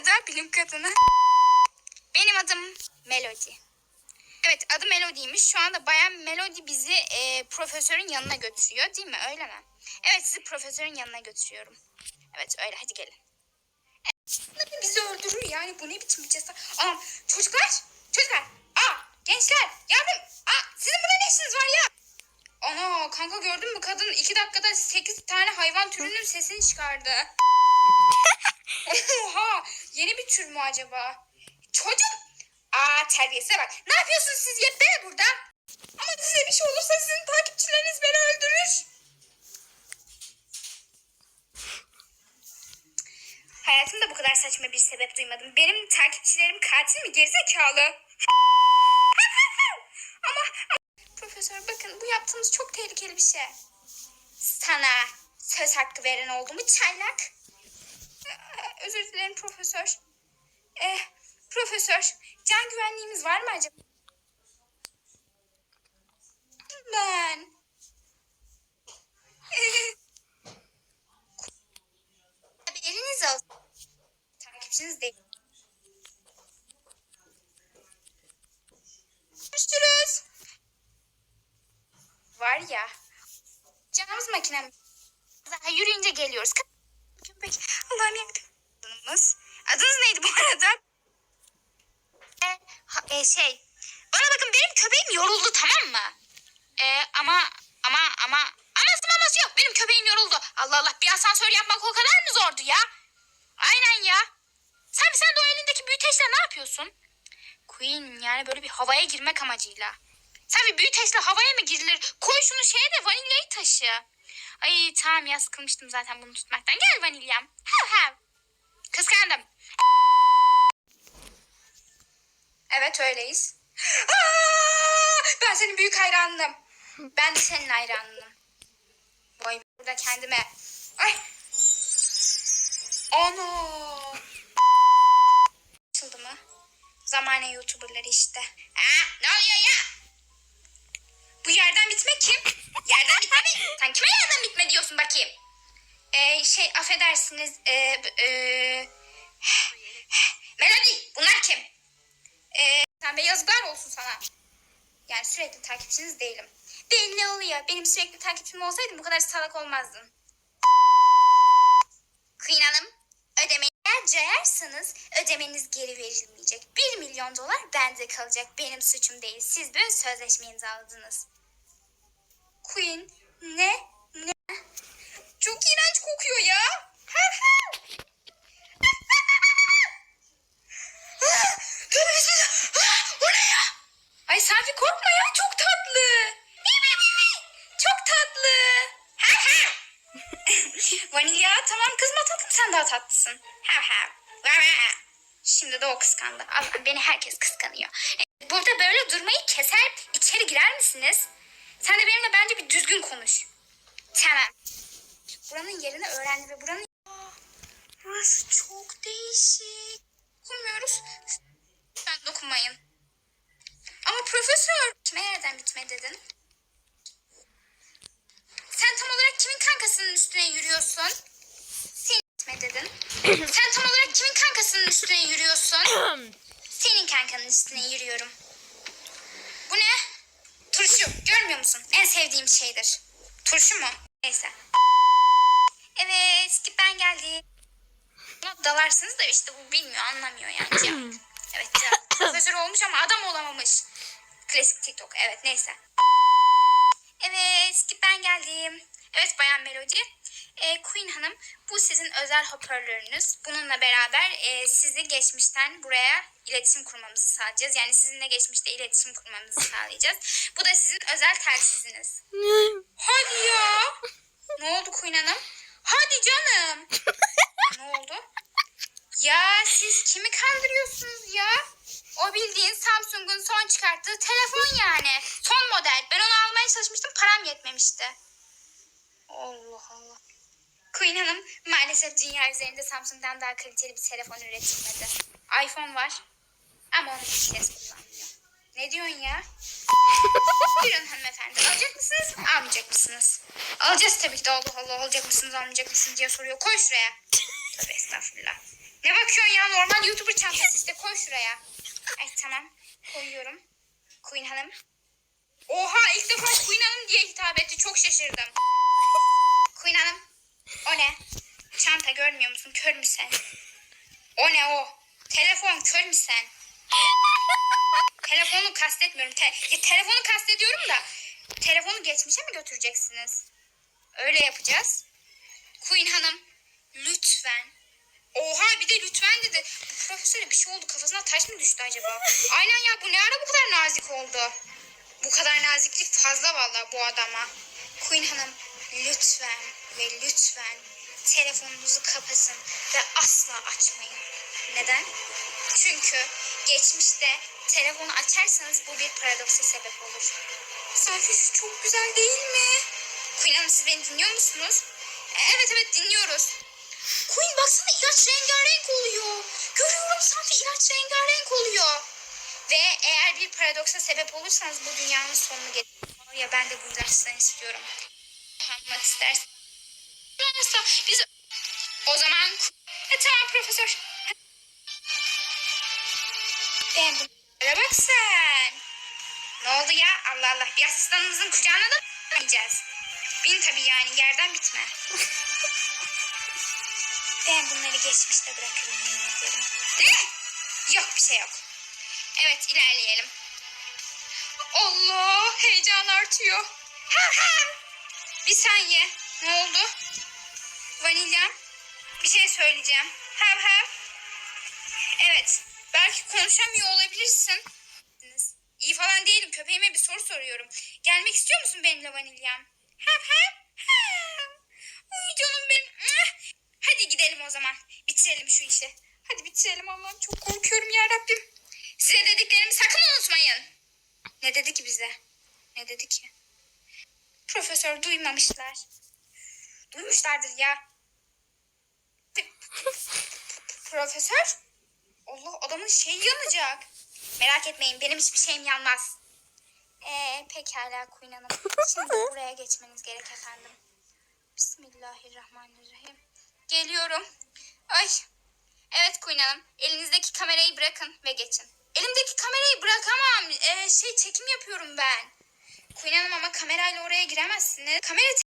arada bilim kadını. Benim adım Melody. Evet adı Melody'ymiş. Şu anda bayan Melody bizi e, profesörün yanına götürüyor değil mi? Öyle mi? Evet sizi profesörün yanına götürüyorum. Evet öyle hadi gelin. Evet, bizi öldürür yani bu ne biçim bir cesaret. Anam çocuklar çocuklar. Aa gençler yardım. Aa sizin burada ne işiniz var ya? Ana kanka gördün mü kadın iki dakikada sekiz tane hayvan türünün sesini çıkardı. Oha yeni bir tür mü acaba? Çocuğum. Aa terbiyesize bak. Ne yapıyorsunuz siz hep be burada? Ama size bir şey olursa sizin takipçileriniz beni öldürür. Hayatımda bu kadar saçma bir sebep duymadım. Benim takipçilerim katil mi gerizekalı? ama, ama profesör bakın bu yaptığımız çok tehlikeli bir şey. Sana söz hakkı veren oldu mu çaylak? Ee, Özür dilerim profesör. Eh, profesör, can güvenliğimiz var mı acaba? Ben. Tabii eliniz olsun. Takipçiniz değil. Görüşürüz. Var ya. Canımız makinem. Daha yürüyünce geliyoruz. Köpek. Allah'ım yaktım. Adınız. Adınız neydi bu arada? E, e, şey. Bana bakın benim köpeğim yoruldu tamam mı? E, ama ama ama aması maması yok. Benim köpeğim yoruldu. Allah Allah bir asansör yapmak o kadar mı zordu ya? Aynen ya. Sen sen de o elindeki büyüteçle ne yapıyorsun? Queen yani böyle bir havaya girmek amacıyla. Sen bir büyüteçle havaya mı girilir? Koy şunu şeye de vanilyayı taşı. Ay tamam ya sıkılmıştım zaten bunu tutmaktan. Gel vanilyam. Hav hav. Kıskandım. Evet öyleyiz. Aa, ben senin büyük hayranınım. Ben de senin hayranınım. Vay burada kendime. Ay. Ana. Açıldı mı? Zamane YouTuber'ları işte. Aa, ne oluyor ya? Bu yerden bitme kim? Yerden bitme mi? Sen kime yerden bitme diyorsun bakayım? Ee, şey affedersiniz. B- ee... Melody bunlar kim? Ee, sen be yazıklar olsun sana. Yani sürekli takipçiniz değilim. Belli oluyor. Benim sürekli takipçim olsaydım bu kadar salak olmazdın. Queen Hanım, ödemeyi eğer cayarsanız ödemeniz geri verilmeyecek. 1 milyon dolar bende kalacak. Benim suçum değil. Siz böyle sözleşme imzaladınız. Queen, ne? Kokuyor ya. O ne ya? Ay Safi korkma ya çok tatlı. Çok tatlı. Vanilya tamam kızma tatlım sen daha tatlısın. Şimdi de o kıskandı. Allah beni herkes kıskanıyor. E, Burada böyle durmayı keser içeri girer misiniz? Sen de benimle bence bir düzgün konuş. Tamam. Buranın yerini öğrendi ve buranın... Aa, Burası çok değişik. Dokunmuyoruz. Lütfen dokunmayın. Ama profesör. Kime yerden bitme dedin? Sen tam olarak kimin kankasının üstüne yürüyorsun? Senin bitme dedin. Sen tam olarak kimin kankasının üstüne yürüyorsun? Senin kankanın üstüne yürüyorum. Bu ne? Turşu. Görmüyor musun? En sevdiğim şeydir. Turşu mu? Neyse. Evet, ben geldim. Buna dalarsınız da işte bu bilmiyor, anlamıyor yani. Cevap. evet, cevap. Profesör olmuş ama adam olamamış. Klasik TikTok. Evet, neyse. Evet, ben geldim. Evet Bayan Melody. Ee, Queen Hanım, bu sizin özel hoparlörünüz. Bununla beraber e, sizi geçmişten buraya iletişim kurmamızı sağlayacağız. Yani sizinle geçmişte iletişim kurmamızı sağlayacağız. Bu da sizin özel telsiziniz. Hadi ya. Ne oldu Queen Hanım? Hadi canım. ne oldu? Ya siz kimi kandırıyorsunuz ya? O bildiğin Samsung'un son çıkarttığı telefon yani. Son model. Ben onu almaya çalışmıştım param yetmemişti. Allah Allah. Queen Hanım maalesef dünya üzerinde Samsung'dan daha kaliteli bir telefon üretilmedi. iPhone var ama onu hiç kez kullanmıyor. Ne diyorsun ya? Buyurun hanımefendi. Alacak mısınız? Almayacak mısınız? Alacağız tabii ki de Allah Allah. Alacak mısınız almayacak mısınız diye soruyor. Koy şuraya. Tövbe estağfurullah. Ne bakıyorsun ya? Normal YouTuber çantası işte. Koy şuraya. Ay tamam. Koyuyorum. Queen Hanım. Oha ilk defa Queen Hanım diye hitap etti. Çok şaşırdım. Queen Hanım. O ne? Çanta görmüyor musun? Kör mü sen? O ne o? Telefon kör mü sen? Telefonu kastetmiyorum. Te- ya, telefonu kastediyorum da telefonu geçmişe mi götüreceksiniz? Öyle yapacağız. Queen Hanım lütfen. Oha bir de lütfen dedi. Profesöre bir şey oldu kafasına taş mı düştü acaba? Aynen ya bu ne ara bu kadar nazik oldu? Bu kadar naziklik fazla vallahi bu adama. Queen Hanım lütfen ve lütfen telefonunuzu kapatın ve asla açmayın. Neden? Çünkü geçmişte telefonu açarsanız bu bir paradoksa sebep olur. Şu çok güzel değil mi? Queen Hanım siz beni dinliyor musunuz? E, Evet evet dinliyoruz. Queen baksana ilaç rengarenk oluyor. Görüyorum Safi ilaç rengarenk oluyor. Ve eğer bir paradoksa sebep olursanız bu dünyanın sonunu getirir. Ya ben de bu ilaçtan istiyorum. Anlatmak istersen. Biz o zaman e, tamam profesör. Ben bunlara bak sen. Ne oldu ya? Allah Allah. Bir asistanımızın kucağına da bineceğiz? Bin tabii yani yerden bitme. ben bunları geçmişte bırakırım yemin. Ne? Yok bir şey yok. Evet ilerleyelim. Allah heyecan artıyor. Ha ha. Bir saniye. Ne oldu? Vanilya. Bir şey söyleyeceğim. Hav hav. Evet. Belki konuşamıyor olabilirsin. İyi falan değilim. Köpeğime bir soru soruyorum. Gelmek istiyor musun benimle vanilyam? Hav. hav. Uy canım benim. Hadi gidelim o zaman. Bitirelim şu işi. Hadi bitirelim Allah'ım. Çok korkuyorum ya Rabbim. Size dediklerimi sakın unutmayın. Ne dedi ki bize? Ne dedi ki? Profesör duymamışlar. Duymuşlardır ya. Profesör? Allah adamın şeyi yanacak. Merak etmeyin benim hiçbir şeyim yanmaz. Ee, pekala Queen Hanım. Şimdi buraya geçmeniz gerek efendim. Bismillahirrahmanirrahim. Geliyorum. Ay. Evet Queen Hanım. Elinizdeki kamerayı bırakın ve geçin. Elimdeki kamerayı bırakamam. Ee, şey çekim yapıyorum ben. Queen Hanım ama kamerayla oraya giremezsiniz. Kamera